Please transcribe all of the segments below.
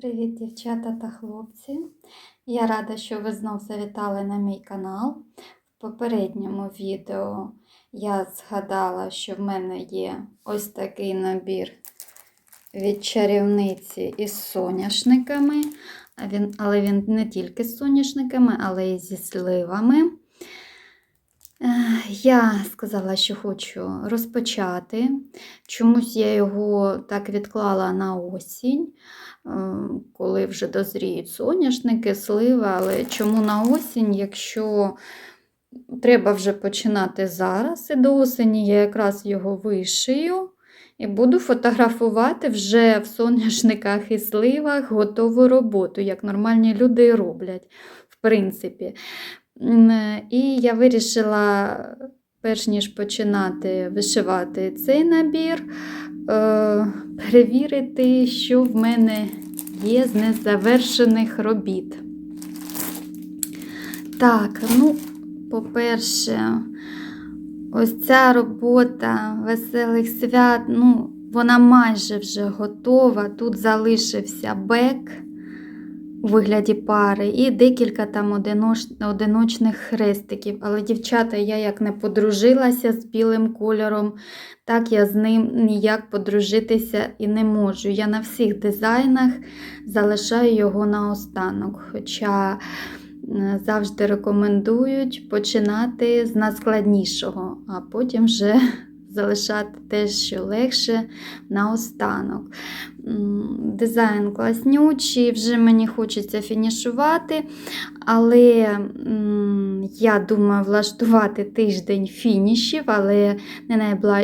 Привіт, дівчата та хлопці! Я рада, що ви знов завітали на мій канал. В попередньому відео я згадала, що в мене є ось такий набір від чарівниці із соняшниками. Але він не тільки з соняшниками, але й зі сливами. Я сказала, що хочу розпочати. Чомусь я його так відклала на осінь, е, коли вже дозріють соняшники, сливи, але чому на осінь, якщо треба вже починати зараз, і до осені я якраз його вишию. І буду фотографувати вже в соняшниках і сливах готову роботу, як нормальні люди роблять, в принципі. І я вирішила, перш ніж починати вишивати цей набір, е, перевірити, що в мене є з незавершених робіт. Так, ну, по-перше, ось ця робота веселих свят, ну, вона майже вже готова. Тут залишився бек у вигляді пари і декілька там одиноч- одиночних хрестиків. Але, дівчата, я як не подружилася з білим кольором, так я з ним ніяк подружитися і не можу. Я на всіх дизайнах залишаю його на останок. Хоча завжди рекомендують починати з найскладнішого, а потім вже залишати те, що легше наостанок. Дизайн класнючий, вже мені хочеться фінішувати, але я думаю влаштувати тиждень фінішів, але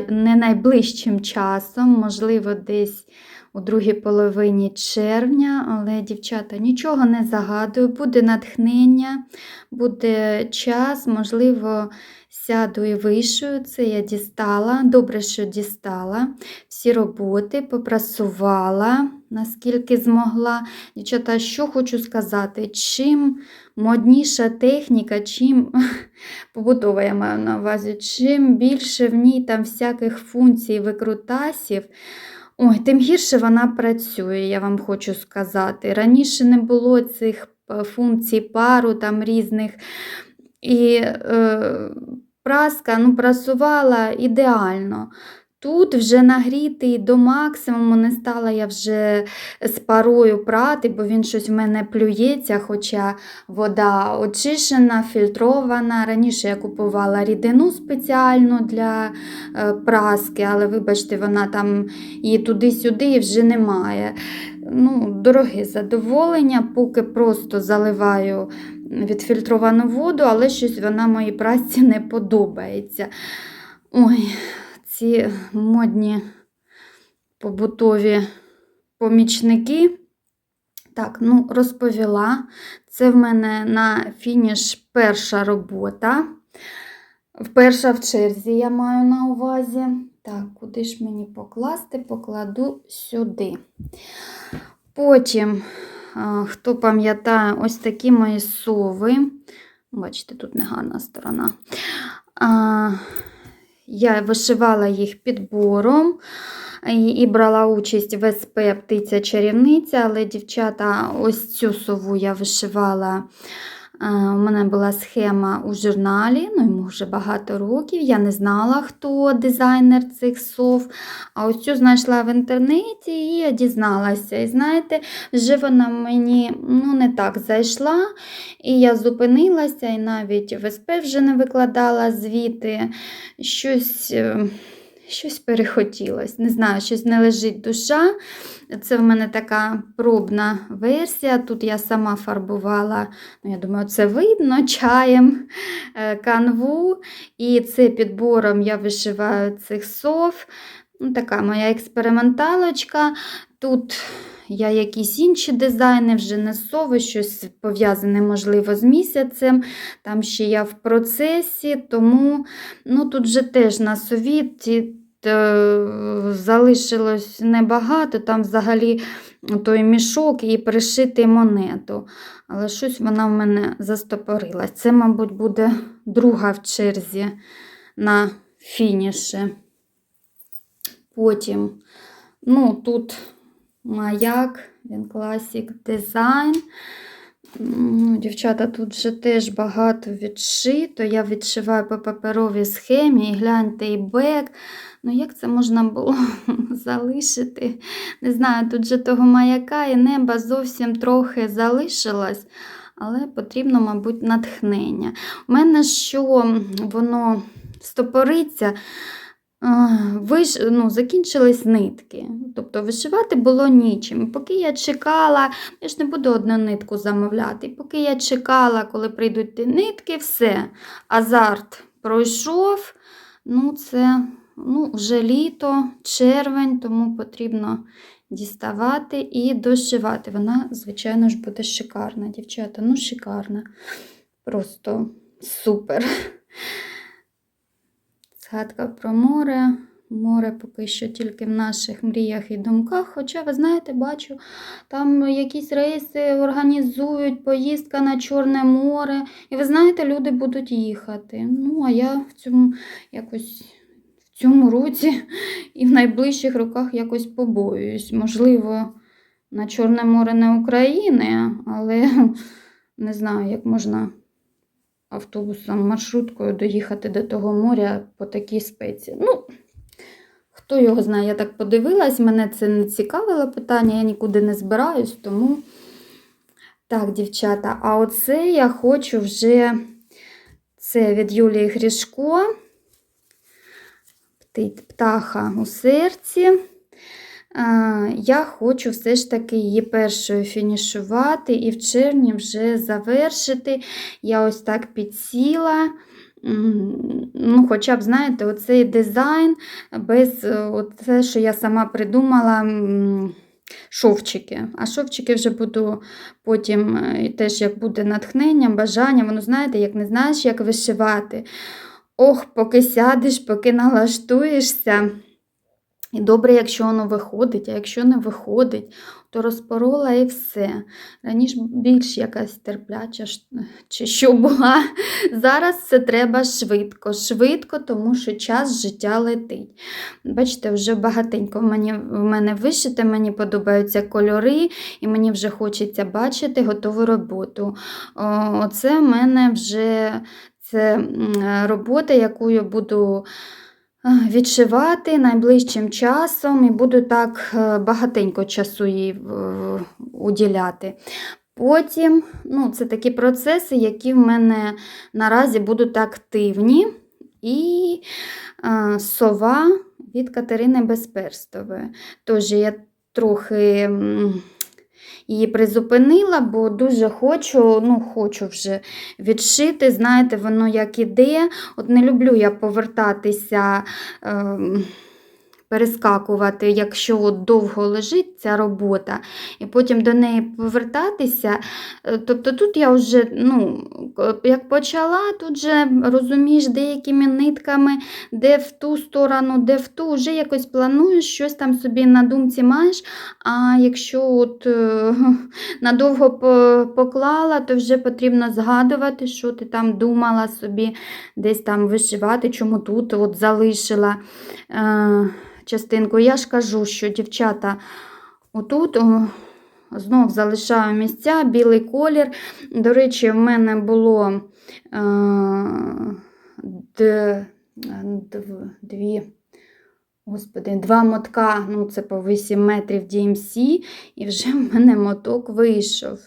не найближчим часом, можливо, десь у другій половині червня. Але, дівчата, нічого не загадую, буде натхнення, буде час, можливо, сяду і вишию. Це я дістала. Добре, що дістала всі роботи, попрасувала, наскільки змогла. Дівчата, що хочу сказати, чим модніша техніка, чим побутова я маю на увазі, чим більше в ній там всяких функцій, викрутасів, ой, тим гірше вона працює, я вам хочу сказати. Раніше не було цих е, функцій пару там різних. І е, праска ну, прасувала ідеально. Тут вже нагрітий до максимуму, не стала я вже з парою прати, бо він щось в мене плюється, хоча вода очищена, фільтрована. Раніше я купувала рідину спеціальну для е, праски, але вибачте, вона там її туди-сюди і вже немає. Ну, Дороге задоволення, поки просто заливаю відфільтровану воду, але щось вона моїй прасці не подобається. Ой, ці модні побутові помічники. Так, ну, розповіла. Це в мене на фініш перша робота. Перша в черзі я маю на увазі. Так, куди ж мені покласти? Покладу сюди. Потім, хто пам'ятає, ось такі мої сови. Бачите, тут негарна сторона. Я вишивала їх підбором і, брала участь в СП Птиця чарівниця, але, дівчата, ось цю сову я вишивала. Е, У мене була схема у журналі, ну йому вже багато років. Я не знала, хто дизайнер цих сов. А ось цю знайшла в інтернеті і дізналася. І знаєте, вже вона мені ну, не так зайшла. І я зупинилася, і навіть в СП вже не викладала звіти. Щось. Щось перехотілось. Не знаю, щось не лежить душа. Це в мене така пробна версія. Тут я сама фарбувала, ну, я думаю, це видно чаєм е, канву. І це підбором я вишиваю цих сов. Ну, така моя експерименталочка. Тут я якісь інші дизайни, вже не сови, щось пов'язане, можливо, з місяцем. Там ще я в процесі, тому ну, тут вже теж на совіті залишилось небагато, там взагалі той мішок і пришити монету. Але щось вона в мене застопорилась. Це, мабуть, буде друга в черзі на фініші. Потім, ну, тут маяк Він Classic Design. Ну, Дівчата, тут вже теж багато відшито. Я відшиваю по паперовій схемі і гляньте і бек. Ну, як це можна було залишити? Не знаю, тут же того маяка і неба зовсім трохи залишилось, але потрібно, мабуть, натхнення. У мене що воно стопориться. А, Виш... Ну, закінчились нитки. Тобто вишивати було нічим. Поки я чекала, я ж не буду одну нитку замовляти. Поки я чекала, коли прийдуть ті нитки, все. Азарт пройшов. Ну, це ну, вже літо, червень, тому потрібно діставати і дошивати. Вона, звичайно ж, буде шикарна, дівчата. Ну, шикарна. Просто супер. Згадка про море. Море поки що тільки в наших мріях і думках. Хоча, ви знаєте, бачу, там якісь рейси організують, поїздка на Чорне море. І ви знаєте, люди будуть їхати. Ну, а я в цьому якось в цьому році і в найближчих роках якось побоююсь. Можливо, на Чорне море не України, але не знаю, як можна автобусом, маршруткою доїхати до того моря по такій спеці. Ну, хто його знає, я так подивилась, мене це не цікавило питання, я нікуди не збираюсь, тому. Так, дівчата, а оце я хочу вже це від Юлії Грішко. Птаха у серці. Я хочу все ж таки її першою фінішувати і в червні вже завершити. Я ось так підсіла. Ну, Хоча б, знаєте, оцей дизайн без оце, що я сама придумала. Шовчики. А шовчики вже буду потім, е, теж як буде натхнення, бажання, воно знаєте, як не знаєш, як вишивати. Ох, поки сядеш, поки налаштуєшся. І добре, якщо воно виходить, а якщо не виходить, то розпорола і все. Раніше більш якась терпляча чи що була. Зараз це треба швидко, швидко, тому що час життя летить. Бачите, вже багатенько в мені, в мене вишите, мені подобаються кольори, і мені вже хочеться бачити готову роботу. Оце в мене вже це робота, яку я буду відшивати найближчим часом і буду так е, багатенько часу їй уділяти. Потім, ну, це такі процеси, які в мене наразі будуть активні. І е, сова від Катерини Безперстової. Тож я трохи її призупинила, бо дуже хочу, ну, хочу вже відшити. Знаєте, воно як іде. От не люблю я повертатися. ем, Перескакувати, якщо от довго лежить ця робота, і потім до неї повертатися. Е, Тобто тут я вже, ну, як почала, тут же розумієш деякими нитками, де в ту сторону, де в ту, вже якось плануєш, щось там собі на думці маєш. А якщо от е, надовго поклала, то вже потрібно згадувати, що ти там думала собі десь там вишивати, чому тут от залишила е, частинку. Я ж кажу, що дівчата отут. Знов залишаю місця, білий колір. До речі, в мене було е, дві, господи, два мотка, ну це по 8 метрів DMC, і вже в мене моток вийшов.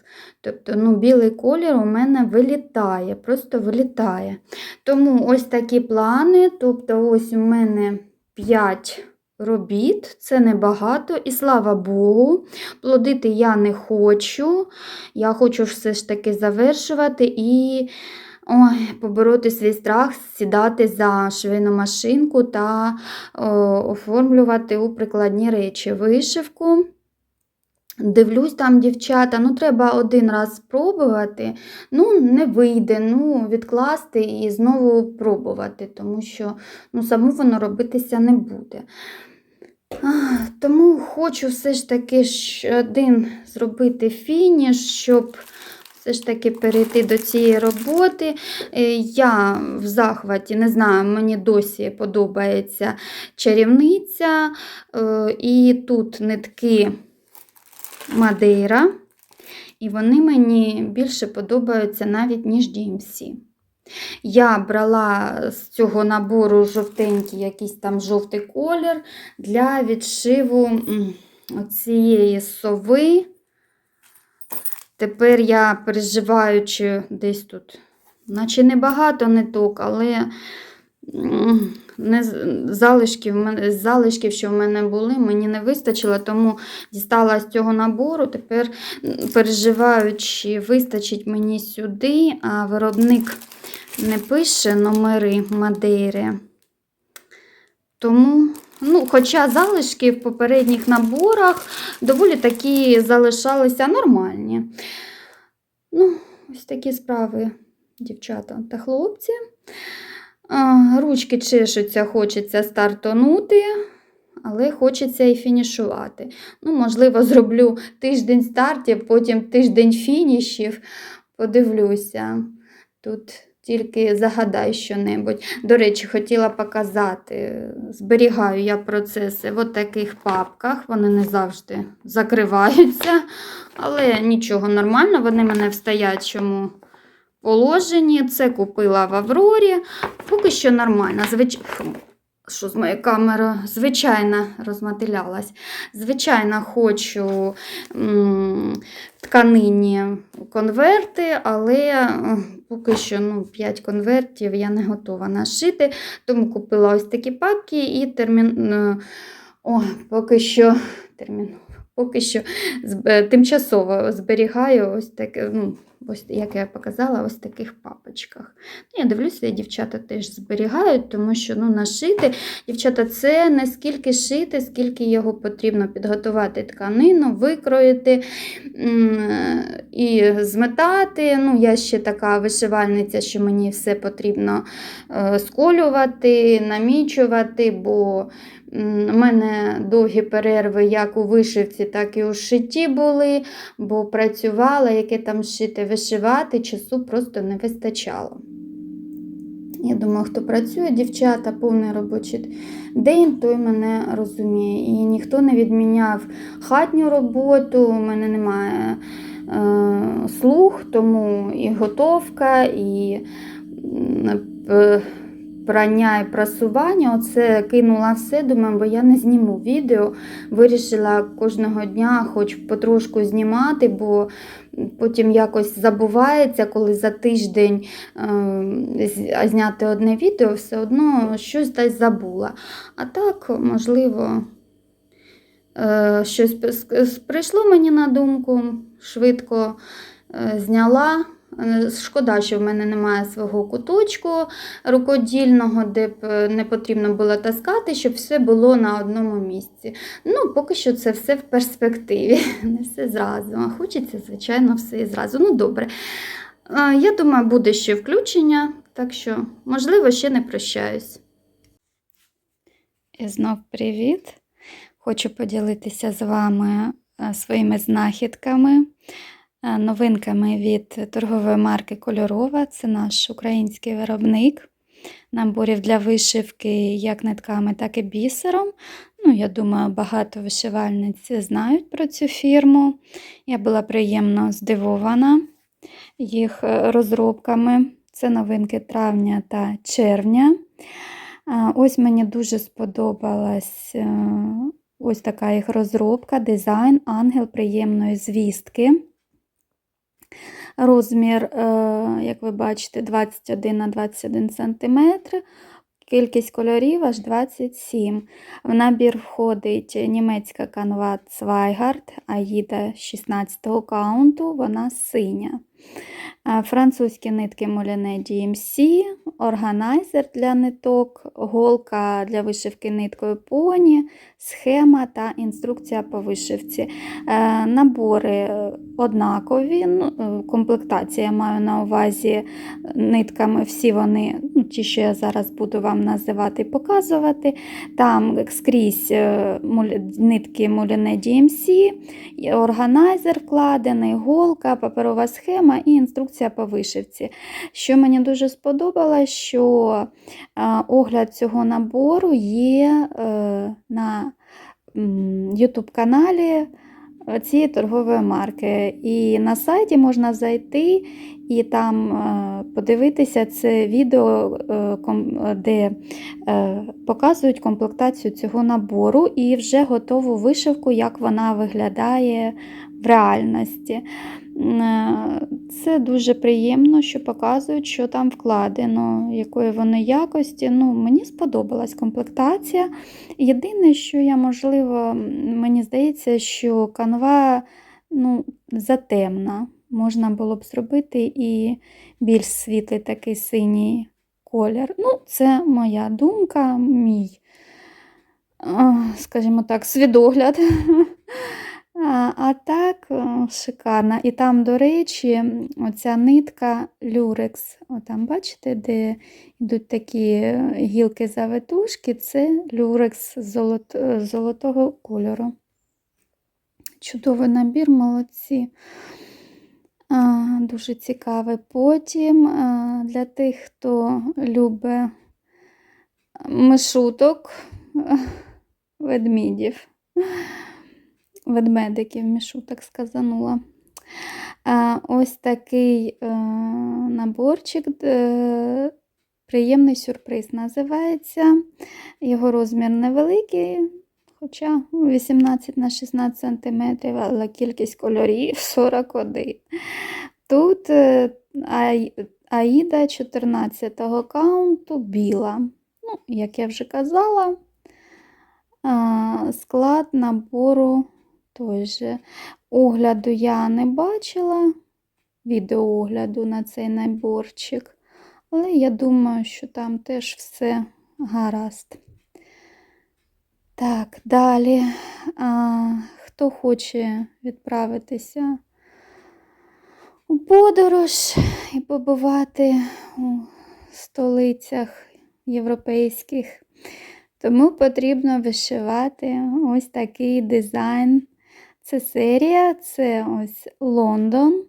Тобто, ну, білий колір у мене вилітає, просто вилітає. Тому ось такі плани. Тобто, ось у мене 5 робіт, це небагато, і слава Богу. Плодити я не хочу. Я хочу все ж таки завершувати і ой, побороти свій страх, сідати за швейну машинку та о, оформлювати у прикладні речі вишивку. Дивлюсь там, дівчата, ну треба один раз спробувати, ну не вийде, ну відкласти і знову пробувати, тому що ну, само воно робитися не буде. Тому хочу все ж таки один зробити фініш, щоб все ж таки перейти до цієї роботи. Е, Я в захваті, не знаю, мені досі подобається чарівниця. Е, І тут нитки Мадейра. І вони мені більше подобаються навіть, ніж DMC. Я брала з цього набору жовтенький, якийсь там жовтий колір для відшиву м, оцієї сови. Тепер я переживаючи десь тут, наче небагато ниток, але не, залишків, залишків, що в мене були, мені не вистачило, тому дістала з цього набору. Тепер переживаю, чи вистачить мені сюди, а виробник не пише номери Мадейри. Тому, ну, хоча залишки в попередніх наборах доволі такі залишалися нормальні. Ну, ось такі справи, дівчата та хлопці. Ручки чешуться, хочеться стартонути, але хочеться і фінішувати. Ну, можливо, зроблю тиждень стартів, потім тиждень фінішів. Подивлюся. Тут тільки загадай що-небудь. До речі, хотіла показати. Зберігаю я процеси в таких папках. Вони не завжди закриваються, але нічого нормально, вони мене в стоячому положенні. Це купила в Аврорі. Поки що нормально. Звич... Що з моєю камерою? Звичайно, розмотилялась. Звичайно, хочу м, тканині конверти, але поки що ну, 5 конвертів я не готова нашити. Тому купила ось такі папки і термін... е, О, поки що терміново. Поки що е, тимчасово зберігаю ось таке, ну, ось, як я показала, ось в таких папочках. Ну, Я дивлюся, дівчата теж зберігають, тому що ну, нашити, дівчата, це не скільки шити, скільки його потрібно підготувати тканину, викроїти і зметати. Ну, я ще така вишивальниця, що мені все потрібно е, сколювати, намічувати, бо у мене довгі перерви як у вишивці, так і у шитті були, бо працювала, яке там шити, вишивати, часу просто не вистачало. Я думаю, хто працює, дівчата, повний робочий день, той мене розуміє. І ніхто не відміняв хатню роботу, у мене немає е, слух, тому і готовка, і п- прання і прасування. Оце кинула все, думаю, бо я не зніму відео. Вирішила кожного дня хоч потрошку знімати, бо потім якось забувається, коли за тиждень е, зняти одне відео, все одно щось десь забула. А так, можливо, е, щось прийшло мені на думку, швидко е, зняла. Е, Шкода, що в мене немає свого куточку рукодільного, де б е, не потрібно було таскати, щоб все було на одному місці. Ну, поки що це все в перспективі, не все зразу. А хочеться, звичайно, все і зразу. Ну, добре. Е, Я думаю, буде ще включення, так що, можливо, ще не прощаюсь. І знов привіт. Хочу поділитися з вами своїми знахідками, новинками від торгової марки Кольорова. Це наш український виробник наборів для вишивки як нитками, так і бісером. Ну, я думаю, багато вишивальниць знають про цю фірму. Я була приємно здивована їх е, розробками. Це новинки травня та червня. Ось мені дуже сподобалась е, ось така їх розробка, дизайн, ангел приємної звістки. Розмір, е, як ви бачите, 21 на 21 см. Кількість кольорів аж 27. В набір входить німецька канва Zweigart, Аїда 16 каунту, вона синя. Французькі нитки Moulinet DMC, органайзер для ниток, голка для вишивки ниткою поні, схема та інструкція по вишивці. Е, Набори е, однакові, ну, е, комплектація маю на увазі нитками, всі вони, ну, ті, що я зараз буду вам називати і показувати. Там скрізь нитки Moulinet DMC, і органайзер вкладений, голка, паперова схема і інструкція по вишивці. Що мені дуже сподобалось, що е, огляд цього набору є е, на YouTube каналі цієї торгової марки. І на сайті можна зайти і там е, подивитися це відео, е, де е, показують комплектацію цього набору і вже готову вишивку, як вона виглядає в реальності. Е, Це дуже приємно, що показують, що там вкладено, якої вони якості. Ну, мені сподобалась комплектація. Єдине, що я, можливо, мені здається, що канва ну, затемна. Можна було б зробити і більш світлий такий синій колір. Ну, це моя думка, мій, скажімо так, свідогляд. А, так, е, шикарна. І там, до речі, оця нитка люрекс. Отам, бачите, де йдуть такі е, гілки завитушки, це люрекс золот, е, золотого кольору. Чудовий набір, молодці. А, дуже цікавий. Потім а, для тих, хто любить мишуток, ведмідів, ведмедиків, мішуток сказанула. Ось такий е, наборчик. е, Приємний сюрприз називається. Його розмір невеликий, хоча 18 на 16 см, але кількість кольорів 41. Тут е, Аїда 14 го каунту біла. Ну, як я вже казала, склад набору той же. Огляду я не бачила, відеоогляду на цей наборчик, але я думаю, що там теж все гаразд. Так, далі. А, хто хоче відправитися у подорож і побувати у столицях європейських, тому потрібно вишивати ось такий дизайн. Це серія, це ось Лондон.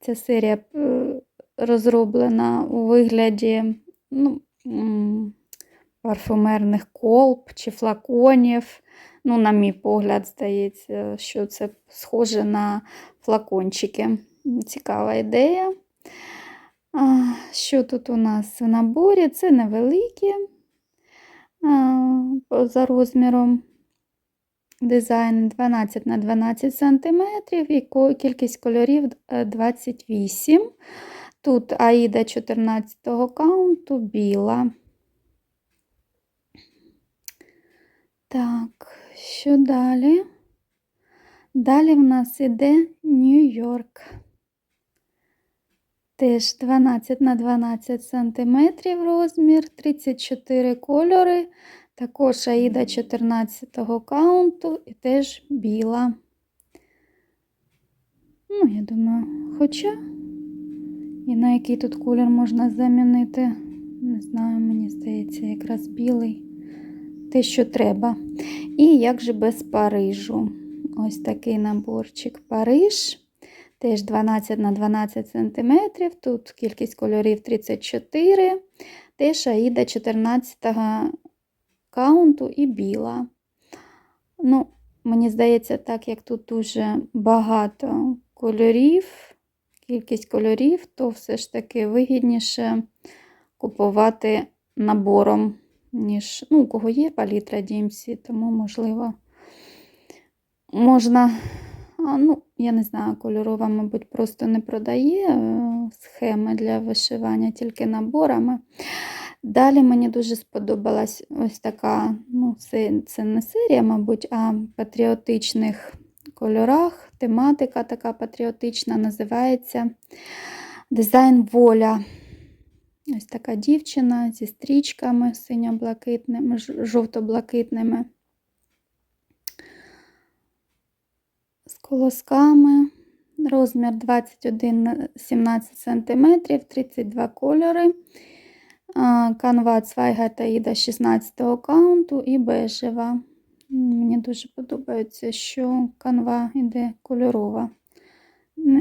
Ця серія е, розроблена у вигляді ну, парфумерних колб чи флаконів. Ну, на мій погляд, здається, що це схоже на флакончики. Цікава ідея. Що тут у нас в наборі? Це невеликі за розміром дизайн 12 на 12 см і кількість кольорів е, 28. Тут Аїда 14 каунту біла. Так, що далі? Далі в нас іде Нью-Йорк. Теж 12 на 12 см розмір, 34 кольори. Також Аїда 14 го каунту і теж біла. Ну, я думаю, хоча і на який тут колір можна замінити, не знаю, мені здається, якраз білий. Те, що треба. І як же без Парижу? Ось такий наборчик Париж. Теж 12 на 12 см. Тут кількість кольорів 34. Теж Аїда 14 каунту і біла. Ну, мені здається, так як тут дуже багато кольорів, кількість кольорів, то все ж таки вигідніше купувати набором, ніж, ну, у кого є палітра DMC, тому, можливо, можна, ну, я не знаю, кольорова, мабуть, просто не продає е, схеми для вишивання, тільки наборами. Далі мені дуже сподобалась ось така, ну, це, це не серія, мабуть, а патріотичних кольорах. Тематика така патріотична називається Дизайн воля. Ось така дівчина зі стрічками синьо-блакитними, жовто-блакитними, з колосками. Розмір 21-17 см, 32 кольори. Канва Цвайга Іда 16 го каунту і бежева. Мені дуже подобається, що канва йде кольорова,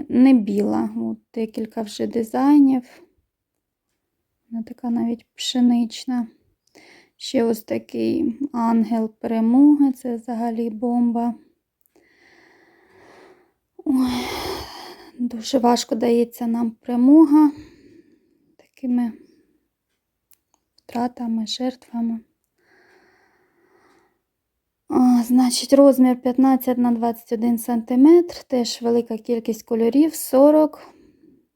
не біла. От декілька вже дизайнів. Вона така навіть пшенична. Ще ось такий ангел перемоги, це взагалі бомба. Ой, дуже важко дається нам перемога такими втратами, жертвами. Значить, розмір 15 на 21 см, теж велика кількість кольорів 40.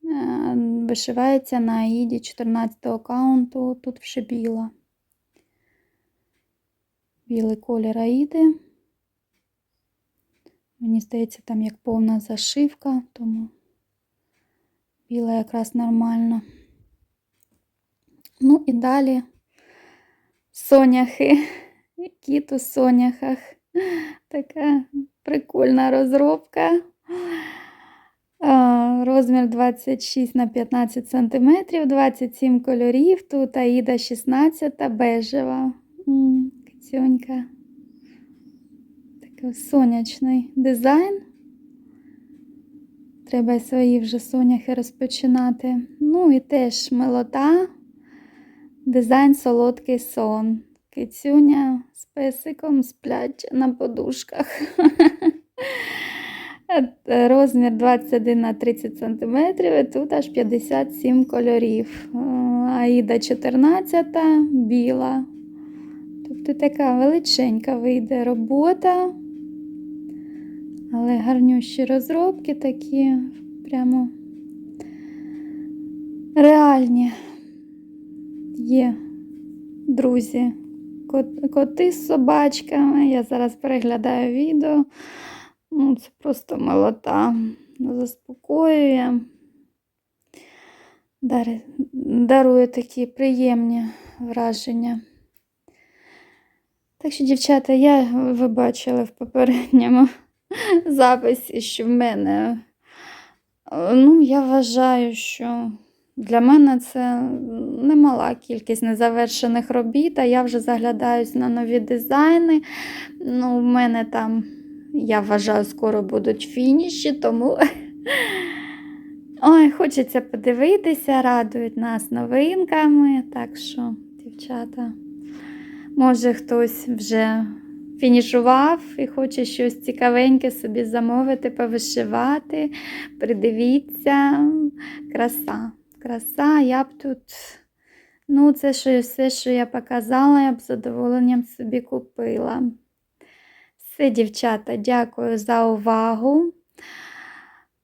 Е, Вишивається на аїді 14 аккаунту, тут вже біла. Білий колір аїди. Мені здається, там як повна зашивка, тому біла якраз нормально. Ну і далі соняхи. Кіт у соняхах. Така прикольна розробка. Розмір 26 на 15 см, 27 кольорів. Тут Аїда 16 бежева. М, Такий сонячний дизайн. Треба свої вже соняхи розпочинати. Ну і теж милота. Дизайн солодкий сон. Кицюня з песиком сплять на подушках. Розмір 21 на 30 см, і тут аж 57 кольорів. Е, Аїда 14, біла. Тобто така величенька вийде робота. Але гарнющі розробки такі прямо реальні є, друзі. Коти з собачками. Я зараз переглядаю відео. Ну, це просто милота. Заспокоює. Дарує такі приємні враження. Так що, дівчата, я ви бачили в попередньому записі, що в мене, е, ну, я вважаю, що для мене це немала кількість незавершених робіт, а я вже заглядаюсь на нові дизайни. Ну, в мене там, я вважаю, скоро будуть фініші, тому ой, хочеться подивитися, радують нас новинками. Так що, дівчата, може хтось вже фінішував і хоче щось цікавеньке собі замовити, повишивати. Придивіться, краса. Краса, я б тут, ну, це що, все, що я показала, я б з задоволенням собі купила. Все, дівчата, дякую за увагу.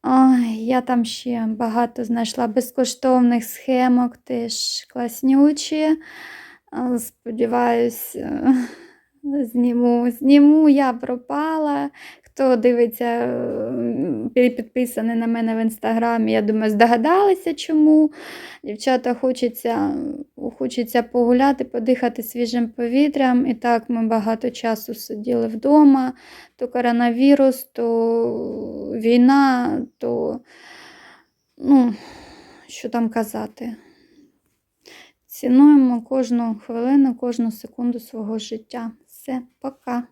Ой, я там ще багато знайшла безкоштовних схемок, теж класнючі. Сподіваюсь, зніму. Зніму, я пропала. Хто дивиться, е, підписаний на мене в інстаграмі, я думаю, здогадалися чому. Дівчата хочеться, хочеться погуляти, подихати свіжим повітрям. І так ми багато часу сиділи вдома. То коронавірус, то війна, то, ну, що там казати. Цінуємо кожну хвилину, кожну секунду свого життя. Все, пока.